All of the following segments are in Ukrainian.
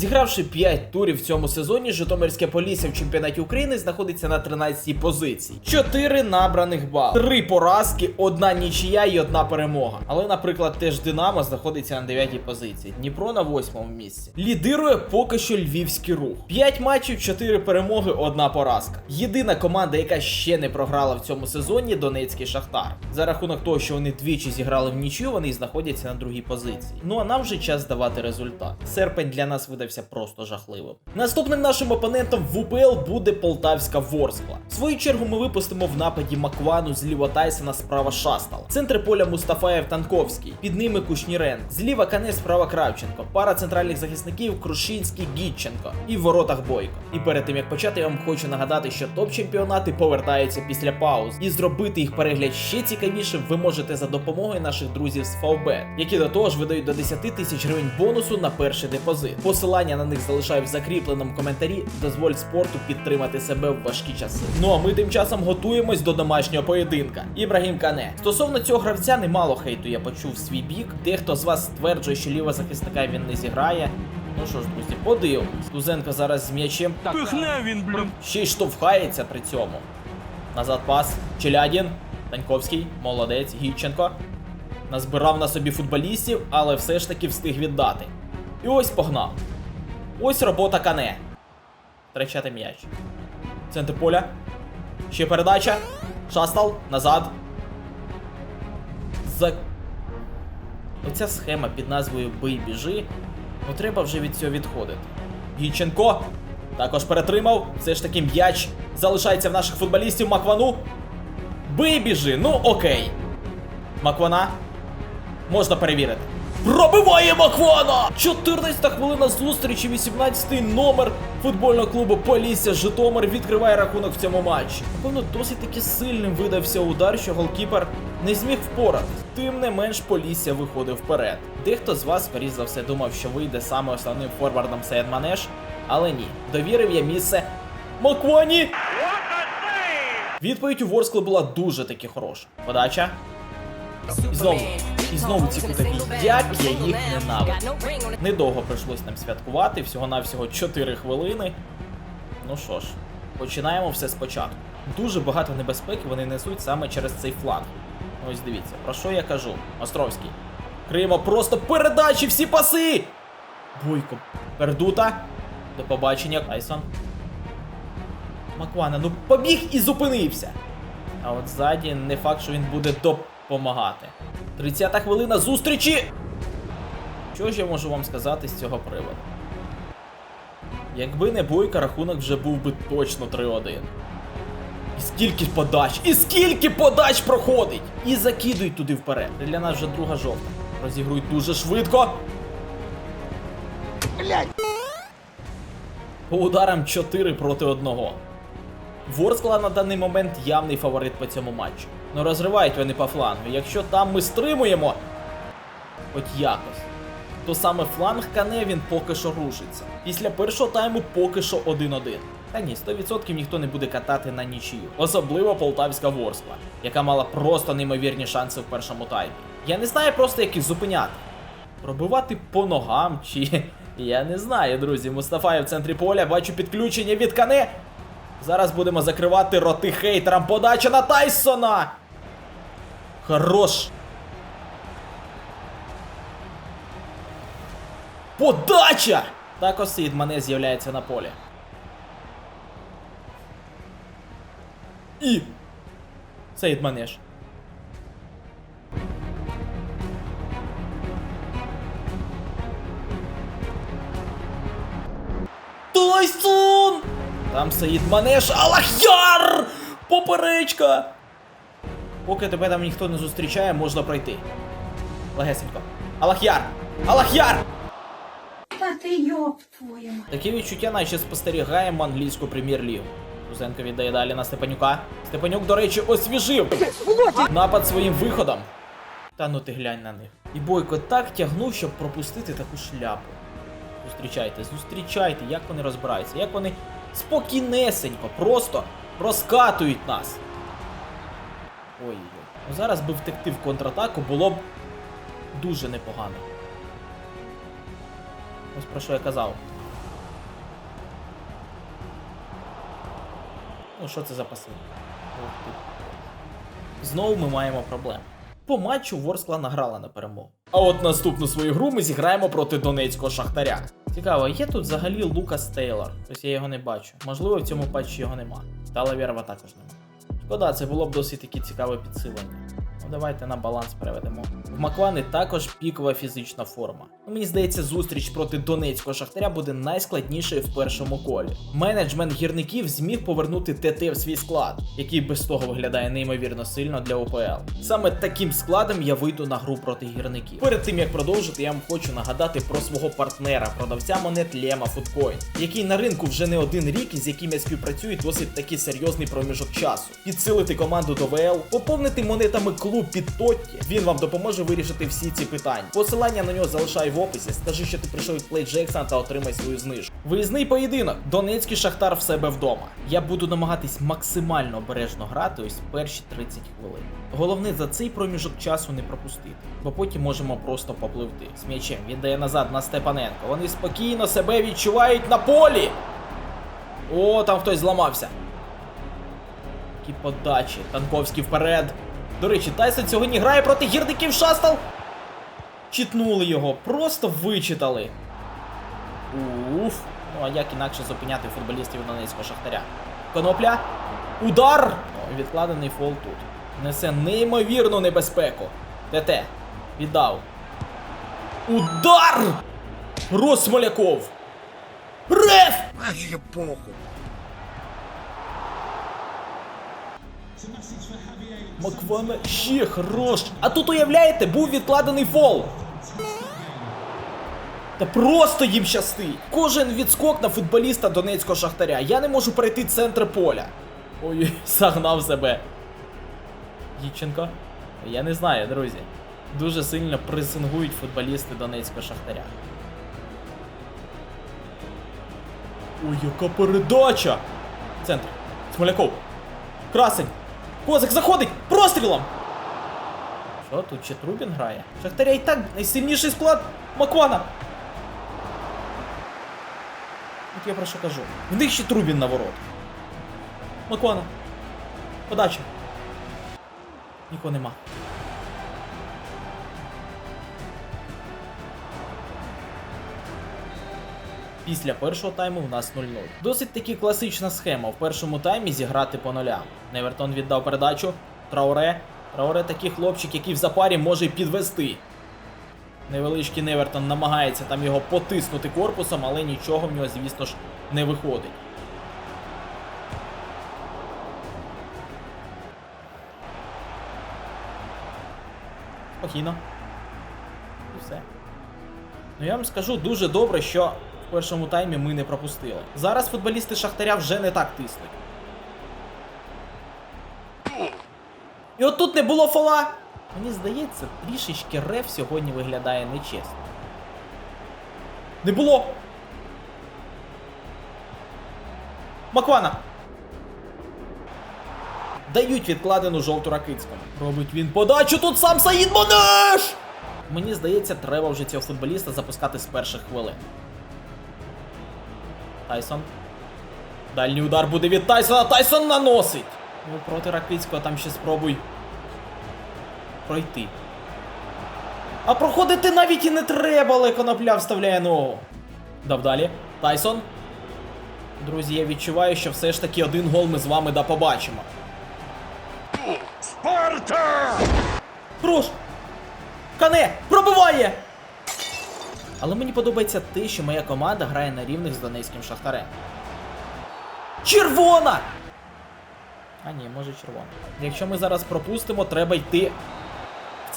Зігравши 5 турів в цьому сезоні, Житомирське Полісся в чемпіонаті України знаходиться на 13-й позиції. 4 набраних бали, 3 поразки, одна нічия і одна перемога. Але, наприклад, теж Динамо знаходиться на 9-й позиції. Дніпро на 8-му місці. Лідирує поки що львівський рух. 5 матчів, 4 перемоги, одна поразка. Єдина команда, яка ще не програла в цьому сезоні, Донецький Шахтар. За рахунок того, що вони двічі зіграли в нічию, вони знаходяться на другій позиції. Ну а нам вже час давати результат. Серпень для нас видався просто жахливим. Наступним нашим опонентом в УПЛ буде Полтавська Ворскла. В свою чергу ми випустимо в нападі Маквану зліва Тайсона, справа Шастал. Центр поля Мустафаєв Танковський. Під ними Кушнірен. Зліва Кане, справа Кравченко. Пара центральних захисників Крушинський Гідченко. І в воротах Бойко. І перед тим як почати, я вам хочу нагадати, що топ-чемпіонати повертаються після пауз. І зробити їх перегляд ще цікавішим ви можете за допомогою наших друзів з Фавбет, які до того ж видають до 10 тисяч гривень бонусу на перший депозит. Посилання на них залишаю в закріпленому коментарі. Дозволь спорту підтримати себе в важкі часи. Ну а ми тим часом готуємось до домашнього поєдинка. Ібрагім Кане. Стосовно цього гравця немало хейту я почув в свій бік. Дехто з вас стверджує, що ліва захисника він не зіграє. Ну що ж, друзі, подивимось. Тузенко зараз з м'ячем. Пихне він, блін. Ще й штовхається при цьому. Назад пас. Челядін. Таньковський. Молодець. Гідченко. Назбирав на собі футболістів, але все ж таки встиг віддати. І ось погнав. Ось робота Кане. Втрачати м'яч. Центр поля. Ще передача. Шастал. Назад. За... Оця схема під назвою Бий біжи. Ну треба вже від цього відходити. Гіченко також перетримав. Все ж таки м'яч залишається в наших футболістів Маквану. Бий біжи, ну окей. Маквана. Можна перевірити. Пробиває Маквана! 14 хвилина зустрічі, 18-й номер футбольного клубу Полісся Житомир відкриває рахунок в цьому матчі. Напевно, досить таки сильним видався удар, що голкіпер не зміг впоратись. Тим не менш, Полісся виходив вперед. Дехто з вас, скоріш за все, думав, що вийде саме основним форвардом Сеєд Манеш, але ні. Довірив я місце Маквані. Відповідь у Ворскли була дуже таки хороша. Подача. І знову, і знову ці кутові. Як я їх ненавиджу. Недовго прийшлось нам святкувати, всього-навсього 4 хвилини. Ну що ж, починаємо все спочатку. Дуже багато небезпеки вони несуть саме через цей фланг. Ось дивіться, про що я кажу? Островський. Криємо просто передачі, всі паси! Бойко. Пердута. До побачення, Тайсон. Маквана, ну побіг і зупинився. А от ззаді не факт, що він буде допомагати. 30-та хвилина зустрічі. Що ж я можу вам сказати з цього приводу? Якби не бойка, рахунок вже був би точно 3-1. І скільки подач! І скільки подач проходить! І закидують туди вперед. Для нас вже друга жовта. Розігрують дуже швидко. По ударам 4 проти 1. Ворскла на даний момент явний фаворит по цьому матчу. Ну розривають вони по флангу. Якщо там ми стримуємо, хоч якось, то саме фланг Кане він поки що рушиться. Після першого тайму поки що 1-1. Та ні, 100% ніхто не буде катати на нічию. Особливо полтавська Ворскла, яка мала просто неймовірні шанси в першому таймі. Я не знаю просто, як їх зупиняти. Пробивати по ногам чи. Я не знаю, друзі. Мустафаєв в центрі поля, бачу підключення від Кане. Зараз будемо закривати роти хейтерам. Подача на Тайсона. Хорош. Подача! Так Осід мене з'являється на полі. І. Сейд Манеш. Тайсон! Там Саїд Манеш, Алахяр! Поперечка! Поки тебе там ніхто не зустрічає, можна пройти. Легесенько. Алахяр! Алахяр! Та ти йоп. Таке відчуття, наче спостерігаємо англійську прем'єр-лігу. Кузенко віддає далі на Степанюка. Степанюк, до речі, освіжив напад своїм виходом. Та ну ти глянь на них. І Бойко так тягнув, щоб пропустити таку шляпу. Зустрічайте, зустрічайте, як вони розбираються, як вони спокійнесенько, просто розкатують нас. Ой, ну зараз би втекти в контратаку було б дуже непогано. Ось про що я казав. Ну, що це за паси? Знову ми маємо проблеми. По матчу Ворскла награла на перемогу. А от наступну свою гру ми зіграємо проти донецького шахтаря. Цікаво, є тут взагалі Лукас Тейлор. Ось я його не бачу. Можливо, в цьому патчі його нема. Та Лавєрова також нема. Шкода, це було б досить таки цікаве підсилення. Давайте на баланс переведемо. В Маклани також пікова фізична форма. Мені здається, зустріч проти донецького шахтаря буде найскладнішою в першому колі. Менеджмент гірників зміг повернути ТТ в свій склад, який без того виглядає неймовірно сильно для УПЛ. Саме таким складом я вийду на гру проти гірників. Перед тим як продовжити, я вам хочу нагадати про свого партнера, продавця монет Лема Фудкоін, який на ринку вже не один рік і з яким я співпрацюю досить таки серйозний проміжок часу. Підсилити команду до ВЛ, поповнити монетами клуб під Тотті. Він вам допоможе вирішити всі ці питання. Посилання на нього залишаю в описі. Скажи, що ти прийшов від Play Jackson та отримай свою знижку. Виїзний поєдинок. Донецький шахтар в себе вдома. Я буду намагатись максимально обережно грати ось перші 30 хвилин. Головне за цей проміжок часу не пропустити, бо потім можемо просто попливти. З м'ячем віддає назад на Степаненко. Вони спокійно себе відчувають на полі. О, там хтось зламався. Які подачі. Танковський вперед. До речі, Тайсон сьогодні грає проти гірників Шастал. Читнули його, просто вичитали. Уф. Ну а як інакше зупиняти футболістів Донецького шахтаря? Конопля. Удар! О, відкладений фол тут. Несе неймовірну небезпеку. ТТ. Віддав. Удар! Росмоляков! Реф! Вообще похуй. Маквана ще хорош. А тут уявляєте, був відкладений фол. Та просто їм щастить. Кожен відскок на футболіста донецького шахтаря. Я не можу перейти центр поля. Ой, загнав себе. Дівченко. Я не знаю, друзі. Дуже сильно пресингують футболісти донецького шахтаря. Ой, яка передача! Центр. Смоляков. Красень. Козак заходить! Прострілом! Що тут ще Трубін грає? Шахтаря і так найсильніший склад Маквана. От я про що кажу. В них ще Трубін на ворот. Маквана. Подача. Нікого нема. Після першого тайму у нас 0-0. Досить таки класична схема. В першому таймі зіграти по нулям. Невертон віддав передачу. Трауре. Трауре такий хлопчик, який в запарі може підвести. Невеличкий Невертон намагається там його потиснути корпусом, але нічого в нього, звісно ж, не виходить. Спокійно. І все. Ну я вам скажу дуже добре, що першому таймі ми не пропустили. Зараз футболісти Шахтаря вже не так тиснуть. І от тут не було фола. Мені здається, трішечки реф сьогодні виглядає нечесно. Не було. Маквана. Дають відкладену жовту ракицькому. Робить він подачу тут сам Саїд Монеш! Мені здається, треба вже цього футболіста запускати з перших хвилин. Тайсон. Дальній удар буде від Тайсона. Тайсон наносить! Ну, проти Ракицького там ще спробуй пройти. А проходити навіть і не треба, але конопля вставляє ногу. Дав далі. Тайсон. Друзі, я відчуваю, що все ж таки один гол ми з вами да побачимо. Спарта! Хорош! Кане! Пробиває! Але мені подобається те, що моя команда грає на рівних з донецьким шахтарем. Червона! А ні, може червона. Якщо ми зараз пропустимо, треба йти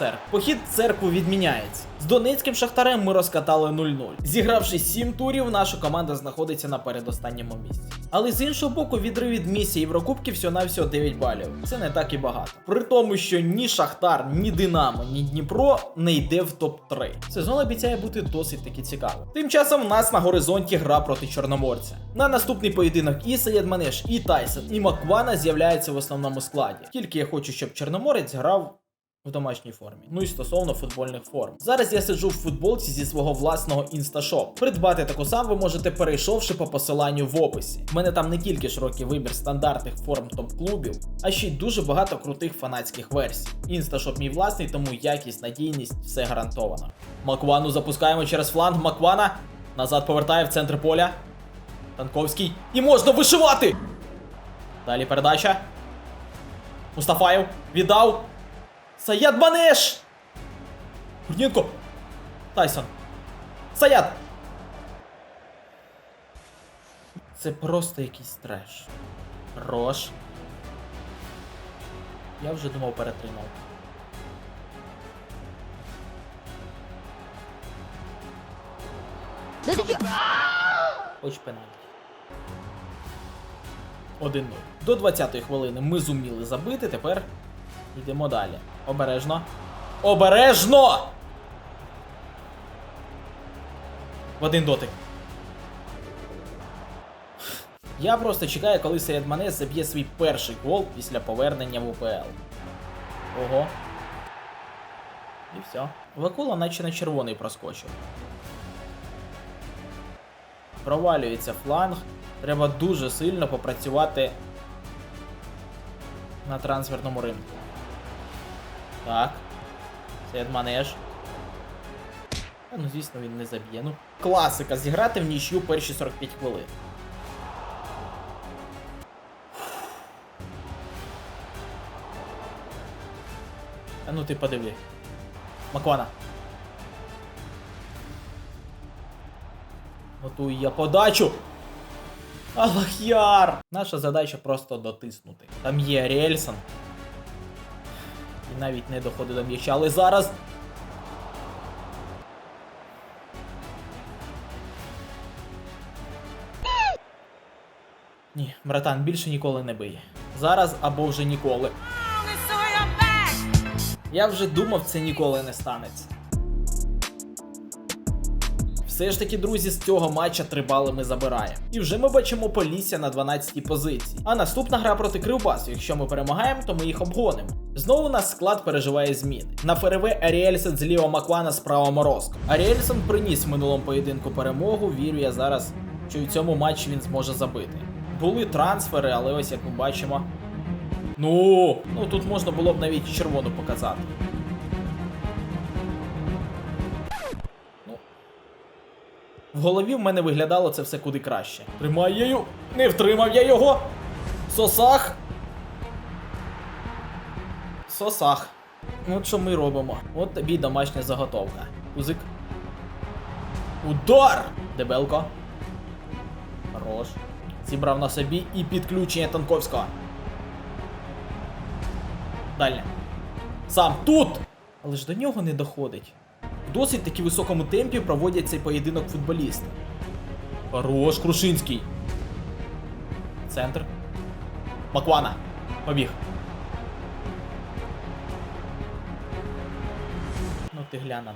церкву. Похід церкву відміняється. З донецьким шахтарем ми розкатали 0-0. Зігравши 7 турів, наша команда знаходиться на передостанньому місці. Але з іншого боку, відрив від місії Єврокубки всього-навсього 9 балів. Це не так і багато. При тому, що ні Шахтар, ні Динамо, ні Дніпро не йде в топ-3. Сезон обіцяє бути досить таки цікавим. Тим часом в нас на горизонті гра проти Чорноморця. На наступний поєдинок і Саєд Манеш, і Тайсон, і Маквана з'являються в основному складі. Тільки я хочу, щоб Чорноморець грав в домашній формі. Ну і стосовно футбольних форм. Зараз я сиджу в футболці зі свого власного інсташоп. Придбати таку сам ви можете перейшовши по посиланню в описі. У мене там не тільки широкий вибір стандартних форм топ-клубів, а ще й дуже багато крутих фанатських версій. Інсташоп мій власний, тому якість, надійність, все гарантовано. Маквану запускаємо через фланг. Маквана назад повертає в центр поля. Танковський. І можна вишивати! Далі передача. Мустафаєв віддав. Саят Банеш! Гурнєнко! Тайсон. Саят! Це просто якийсь треш. Рош. Я вже думав перетримав. Хоч пенальті. 1-0. До 20-ї хвилини ми зуміли забити, тепер йдемо далі. Обережно. Обережно! В один дотик. Я просто чекаю, коли Саєд Мане заб'є свій перший гол після повернення в УПЛ. Ого. І все. Вакула наче на червоний проскочив. Провалюється фланг. Треба дуже сильно попрацювати на трансферному ринку. Так. Сед Манеж. Та, ну, звісно, він не заб'є. Ну, класика зіграти в нічю перші 45 хвилин. А ну ти подиви. Маквана. Готую я подачу. Алахяр! Наша задача просто дотиснути. Там є Рельсон. І навіть не доходить до м'яча, але зараз. Ні, братан, більше ніколи не бий. Зараз або вже ніколи. Я вже думав, це ніколи не станеться. Все ж таки, друзі, з цього матча три бали ми забираємо. І вже ми бачимо Полісся на 12-й позиції. А наступна гра проти Кривбасу. Якщо ми перемагаємо, то ми їх обгонимо. Знову наш склад переживає зміни. На ФРВ Аріельсон зліва Маквана справа Морозко. Аріельсон приніс в минулому поєдинку перемогу. Вірю я зараз, що в цьому матчі він зможе забити. Були трансфери, але ось як ми бачимо. Ну, ну тут можна було б навіть червону показати. Ну. В голові в мене виглядало це все куди краще. Тримай я. Не втримав я його. Сосах. Сосах. От що ми робимо. От тобі домашня заготовка. Узик. Удар! Дебелко. Хорош. Зібрав на собі і підключення Танковського. Далі. Сам тут! Але ж до нього не доходить. В досить таки високому темпі проводять цей поєдинок футболісти. Хорош, Крушинський. Центр. Маквана. Побіг. Ти гляна.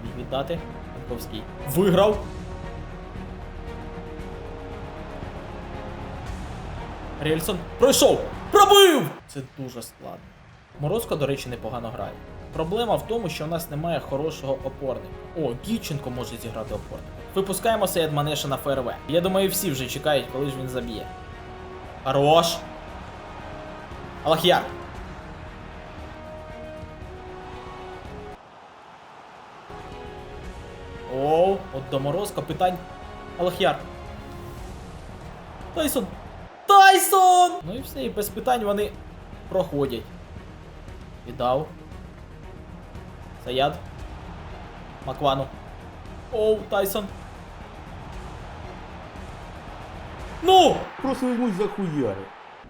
Зміг віддати. Танковський. Виграв. Рельсон пройшов! Пробив! Це дуже складно. Морозко, до речі, непогано грає. Проблема в тому, що в нас немає хорошого опорника. О, Гіченко може зіграти опорника. Випускаємо Сеяд Манеша на ФРВ. Я думаю, всі вже чекають, коли ж він заб'є. Хорош! Алахяр! Оу, от до Морозка питань. Алахяр. Тайсон! Тайсон! Ну і все, і без питань вони проходять. Віддав. Саяд. Маквану. Оу, Тайсон. Ну! Просто візьмуть за.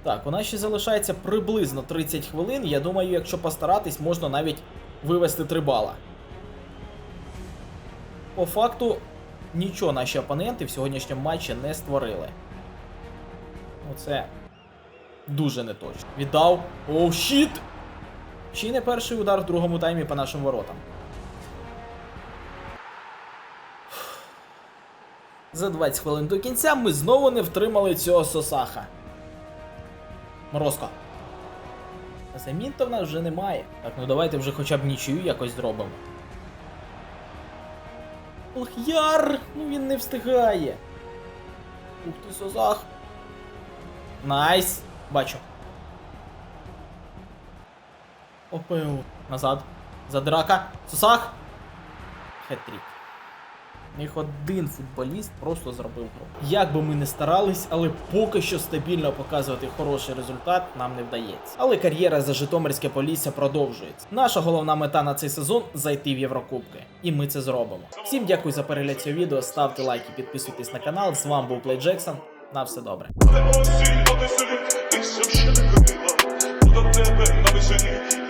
Так, у нас ще залишається приблизно 30 хвилин. Я думаю, якщо постаратись, можна навіть вивести 3 бала. По факту, нічого наші опоненти в сьогоднішньому матчі не створили. Оце дуже неточно. Віддав. Оу, щіт! Чи не перший удар в другому таймі по нашим воротам. За 20 хвилин до кінця ми знову не втримали цього Сосаха. Морозко. Замін то в нас вже немає. Так, ну давайте вже хоча б нічию якось зробимо. Ох, яр! Ну він не встигає. Ух ти, Созах. Найс. Бачу. ОПУ. Назад. Задрака. Сосах. Хет-трік. Їх один футболіст просто зробив гру. Як би ми не старались, але поки що стабільно показувати хороший результат нам не вдається. Але кар'єра за Житомирське Полісся продовжується. Наша головна мета на цей сезон зайти в Єврокубки. І ми це зробимо. Всім дякую за перегляд цього відео. Ставте лайки, підписуйтесь на канал. З вами був Плей Джексон. На все добре. До тебе на веселі,